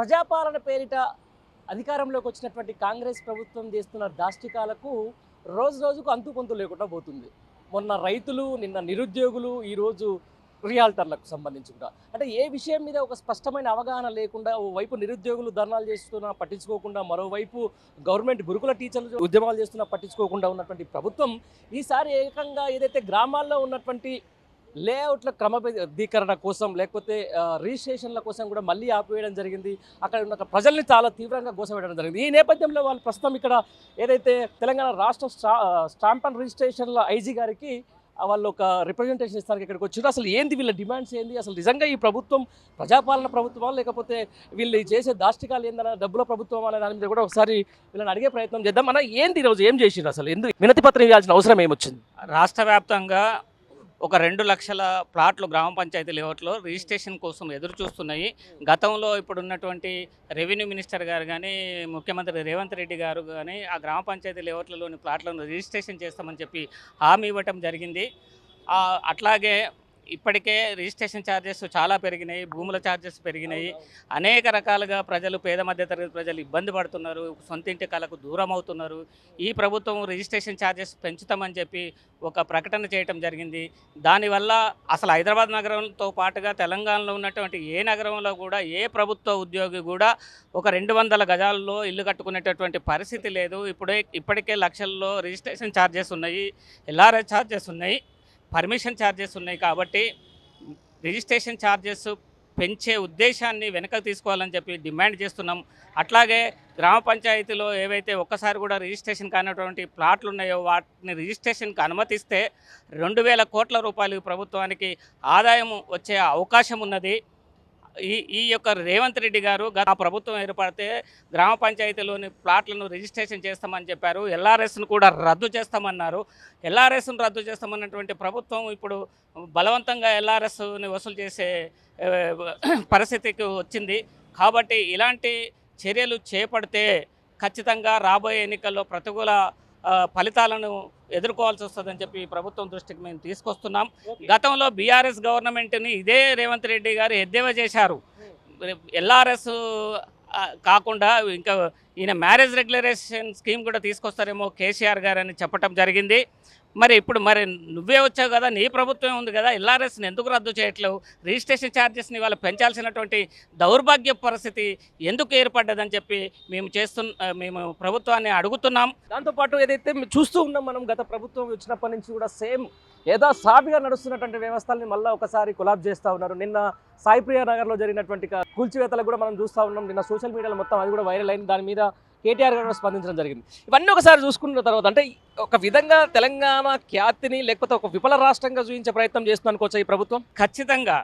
ప్రజాపాలన పేరిట అధికారంలోకి వచ్చినటువంటి కాంగ్రెస్ ప్రభుత్వం చేస్తున్న దాష్టికాలకు రోజు రోజుకు అంతుపొంతు లేకుండా పోతుంది. మొన్న రైతులు నిన్న నిరుద్యోగులు ఈరోజు రియాల్టర్లకు సంబంధించి కూడా. అంటే ఏ విషయం మీద ఒక స్పష్టమైన అవగాహన లేకుండా ఓవైపు నిరుద్యోగులు ధర్నాలు చేస్తున్నా పట్టించుకోకుండా మరోవైపు గవర్నమెంట్ గురుకుల టీచర్లు ఉద్యమాలు చేస్తున్నా పట్టించుకోకుండా ఉన్నటువంటి ప్రభుత్వం ఈసారి ఏకంగా ఏదైతే గ్రామాల్లో ఉన్నటువంటి లేఅవుట్ల క్రమబద్ధీకరణ కోసం లేకపోతే రిజిస్ట్రేషన్ల కోసం కూడా మళ్ళీ ఆపివేయడం జరిగింది. అక్కడ ఉన్న ప్రజల్ని చాలా తీవ్రంగా గోసవేయడం జరిగింది. ఈ నేపథ్యంలో వాళ్ళు ప్రస్తుతం ఇక్కడ ఏదైతే తెలంగాణ రాష్ట్ర స్టా స్టాంప్ అండ్ రిజిస్ట్రేషన్ల ఐజీ గారికి వాళ్ళు ఒక రిప్రజెంటేషన్ ఇస్తారు ఇక్కడికి వచ్చారు అసలు ఏంది వీళ్ళ డిమాండ్స్ ఏంది? అసలు నిజంగా ఈ ప్రభుత్వం ప్రజాపాలన ప్రభుత్వమా లేకపోతే వీళ్ళు చేసే దాష్టికాలు ఏందన్న డబ్బుల ప్రభుత్వం అనే దాని మీద కూడా ఒకసారి వీళ్ళని అడిగే ప్రయత్నం చేద్దాం. అన్న ఏంది ఈరోజు? ఏం చేసిండ్రు అసలు? ఎందుకు వినతి పత్రం ఇవ్వాల్సిన అవసరం ఏమొచ్చింది? రాష్ట్ర వ్యాప్తంగా ఒక రెండు లక్షల ప్లాట్లు గ్రామ పంచాయతీ లేఅవుట్లో రిజిస్ట్రేషన్ కోసం ఎదురు చూస్తున్నాయి. గతంలో ఇప్పుడు ఉన్నటువంటి రెవెన్యూ మినిస్టర్ గారు కానీ ముఖ్యమంత్రి రేవంత్ రెడ్డి గారు కానీ ఆ గ్రామ పంచాయతీ లేఅవుట్లలోని ప్లాట్లను రిజిస్ట్రేషన్ చేస్తామని చెప్పి హామీ ఇవ్వటం జరిగింది. అట్లాగే ఇప్పటికే రిజిస్ట్రేషన్ ఛార్జెస్ చాలా పెరిగినాయి భూముల ఛార్జెస్ పెరిగినాయి. అనేక రకాలుగా ప్రజలు పేద మధ్యతరగతి ప్రజలు ఇబ్బంది పడుతున్నారు సొంత ఇంటి కళకు దూరం అవుతున్నారు. ఈ ప్రభుత్వం రిజిస్ట్రేషన్ ఛార్జెస్ పెంచుతామని చెప్పి ఒక ప్రకటన చేయటం జరిగింది. దానివల్ల అసలు హైదరాబాద్ నగరంతో పాటుగా తెలంగాణలో ఉన్నటువంటి ఏ నగరంలో కూడా ఏ ప్రభుత్వ ఉద్యోగి కూడా ఒక రెండు వందల గజాల్లో ఇల్లు కట్టుకునేటటువంటి పరిస్థితి లేదు. ఇప్పుడే ఇప్పటికే లక్షల్లో రిజిస్ట్రేషన్ ఛార్జెస్ ఉన్నాయి ఎల్ఆర్ఎస్ ఛార్జెస్ ఉన్నాయి. పర్మిషన్ ఛార్జెస్ ఉన్నాయి కాబట్టి రిజిస్ట్రేషన్ ఛార్జెస్ పెంచే ఉద్దేశాన్ని వెనక తీసుకోవాలని చెప్పి డిమాండ్ చేస్తున్నాం. అట్లాగే గ్రామ పంచాయతీలో ఏవైతే ఒక్కసారి కూడా రిజిస్ట్రేషన్ కానటువంటి ప్లాట్లు ఉన్నాయో వాటిని రిజిస్ట్రేషన్కి అనుమతిస్తే రెండు వేల కోట్ల రూపాయలు ప్రభుత్వానికి ఆదాయం వచ్చే అవకాశం ఉన్నది. ఈ ఈ యొక్క రేవంత్ రెడ్డి గారు గత ప్రభుత్వం ఏర్పడితే గ్రామ పంచాయతీలోని ప్లాట్లను రిజిస్ట్రేషన్ చేస్తామని చెప్పారు ఎల్ఆర్ఎస్ను కూడా రద్దు చేస్తామన్నారు. ఎల్ఆర్ఎస్ను రద్దు చేస్తామన్నటువంటి ప్రభుత్వం ఇప్పుడు బలవంతంగా ఎల్ఆర్ఎస్ని వసూలు చేసే పరిస్థితికి వచ్చింది. కాబట్టి ఇలాంటి చర్యలు చేపడితే ఖచ్చితంగా రాబోయే ఎన్నికల్లో ప్రతికూల ఫలితాలను ఎదుర్కోవాల్సి వస్తుందని చెప్పి ప్రభుత్వం దృష్టికి మేము తీసుకొస్తున్నాం. గతంలో బీఆర్ఎస్ గవర్నమెంట్ని ఇదే రేవంత్ రెడ్డి గారు ఎద్దేవా చేశారు. ఎల్ఆర్ఎస్ కాకుండా ఇంకా ఈయన మ్యారేజ్ రెగ్యులరేషన్ స్కీమ్ కూడా తీసుకొస్తారేమో కేసీఆర్ గారు అని చెప్పటం జరిగింది. మరి ఇప్పుడు మరి నువ్వే వచ్చావు కదా నీ ప్రభుత్వం ఉంది కదా ఎల్ఆర్ఎస్ని ఎందుకు రద్దు చేయట్లేవు? రిజిస్ట్రేషన్ ఛార్జెస్ని వాళ్ళు పెంచాల్సినటువంటి దౌర్భాగ్య పరిస్థితి ఎందుకు ఏర్పడ్డదని చెప్పి మేము చేస్తున్న మేము ప్రభుత్వాన్ని అడుగుతున్నాం. దాంతోపాటు ఏదైతే మేము చూస్తూ ఉన్నాం మనం గత ప్రభుత్వం వచ్చినప్పటి నుంచి కూడా సేమ్ ఏదో సాఫీగా నడుస్తున్నటువంటి వ్యవస్థల్ని మళ్ళీ ఒకసారి కొలాబ్ చేస్తూ ఉన్నారు. నిన్న సాయిప్రియ నగర్లో జరిగినటువంటి కూల్చివేతలు కూడా మనం చూస్తూ ఉన్నాం. నిన్న సోషల్ మీడియాలో మొత్తం అది కూడా వైరల్ అయింది. దాని మీద కేటీఆర్ గారు స్పందించడం జరిగింది. ఇవన్నీ ఒకసారి చూసుకున్న తర్వాత అంటే ఒక విధంగా తెలంగాణ ఖ్యాతిని లేకపోతే ఒక విఫల రాష్ట్రంగా చూపించే ప్రయత్నం చేస్తుంది అనుకోవచ్చా ఈ ప్రభుత్వం. ఖచ్చితంగా.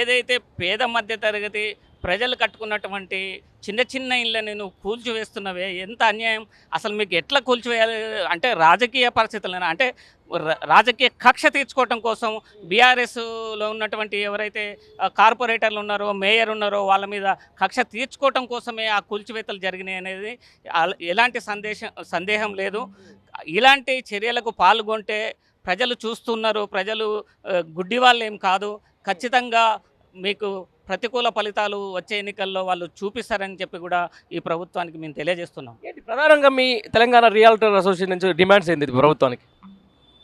ఏదైతే పేద మధ్య తరగతి ప్రజలు కట్టుకున్నటువంటి చిన్న చిన్న ఇళ్ళని నువ్వు కూల్చివేస్తున్నవే ఎంత అన్యాయం? అసలు మీకు ఎట్లా కూల్చివేయాలి? అంటే రాజకీయ పరిస్థితులైనా అంటే రాజకీయ కక్ష తీర్చుకోవటం కోసం బీఆర్ఎస్లో ఉన్నటువంటి ఎవరైతే కార్పొరేటర్లు ఉన్నారో మేయర్ ఉన్నారో వాళ్ళ మీద కక్ష తీర్చుకోవటం కోసమే ఆ కూల్చివేతలు జరిగినాయి అనేది ఎలాంటి సందేశం సందేహం లేదు. ఇలాంటి చర్యలకు పాల్గొంటే ప్రజలు చూస్తున్నారు. ప్రజలు గుడ్డివాళ్ళు గుడ్డి ఏం కాదు. ఖచ్చితంగా మీకు ప్రతికూల ఫలితాలు వచ్చే ఎన్నికల్లో వాళ్ళు చూపిస్తారని చెప్పి కూడా ఈ ప్రభుత్వానికి మేము తెలియజేస్తున్నాం. ఏంటి? ప్రధానంగా మీ తెలంగాణ రియాల్టర్ అసోసియేషన్ నుంచి డిమాండ్స్ ఏంది ప్రభుత్వానికి?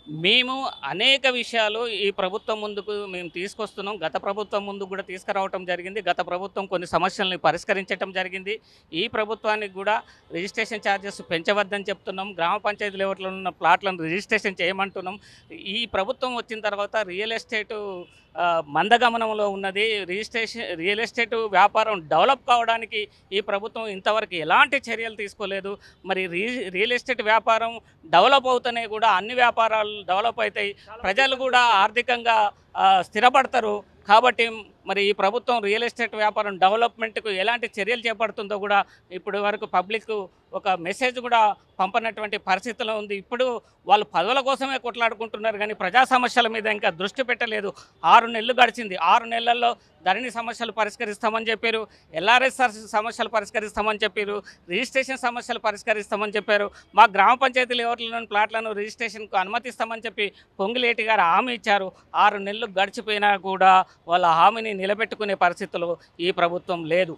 మేము అనేక విషయాలు ఈ ప్రభుత్వం ముందుకు మేము తీసుకొస్తున్నాం. గత ప్రభుత్వం ముందు కూడా తీసుకురావటం జరిగింది. గత ప్రభుత్వం కొన్ని సమస్యలను పరిష్కరించడం జరిగింది. ఈ ప్రభుత్వానికి కూడా రిజిస్ట్రేషన్ ఛార్జెస్ పెంచవద్దని చెప్తున్నాం. గ్రామ పంచాయతీ లెవెల్లో ఉన్న ప్లాట్లను రిజిస్ట్రేషన్ చేయమంటున్నాం. ఈ ప్రభుత్వం వచ్చిన తర్వాత రియల్ ఎస్టేటు మందగమనంలో ఉన్నది. రిజిస్ట్రేషన్ రియల్ ఎస్టేట్ వ్యాపారం డెవలప్ కావడానికి ఈ ప్రభుత్వం ఇంతవరకు ఎలాంటి చర్యలు తీసుకోలేదు. మరి రియల్ ఎస్టేట్ వ్యాపారం డెవలప్ అవుతూనే కూడా అన్ని వ్యాపారాలు డెవలప్ అవుతాయి. ప్రజలు కూడా ఆర్థికంగా ఆ, స్థిరపడతారు. కాబట్టి మరి ఈ ప్రభుత్వం రియల్ ఎస్టేట్ వ్యాపారం డెవలప్మెంట్కు ఎలాంటి చర్యలు చేపడుతుందో కూడా ఇప్పటి వరకు పబ్లిక్ ఒక మెసేజ్ కూడా పంపనటువంటి పరిస్థితిలో ఉంది. ఇప్పుడు వాళ్ళు పదవుల కోసమే కొట్లాడుకుంటున్నారు కానీ ప్రజా సమస్యల మీద ఇంకా దృష్టి పెట్టలేదు. ఆరు నెలలు గడిచింది. ఆరు నెలల్లో ధరణి సమస్యలు పరిష్కరిస్తామని చెప్పారు. ఎల్ఆర్ఎస్ఆర్ సమస్యలు పరిష్కరిస్తామని చెప్పారు. రిజిస్ట్రేషన్ సమస్యలు పరిష్కరిస్తామని చెప్పారు. మా గ్రామ పంచాయతీ ఎవరిలోని ప్లాట్లను రిజిస్ట్రేషన్కు అనుమతిస్తామని చెప్పి పొంగిలేటి గారు హామీ ఇచ్చారు. ఆరు నెలలు గడిచిపోయినా కూడా వాళ్ళ హామీని నిలబెట్టుకునే పరిస్థితులు ఈ ప్రభుత్వం లేదు.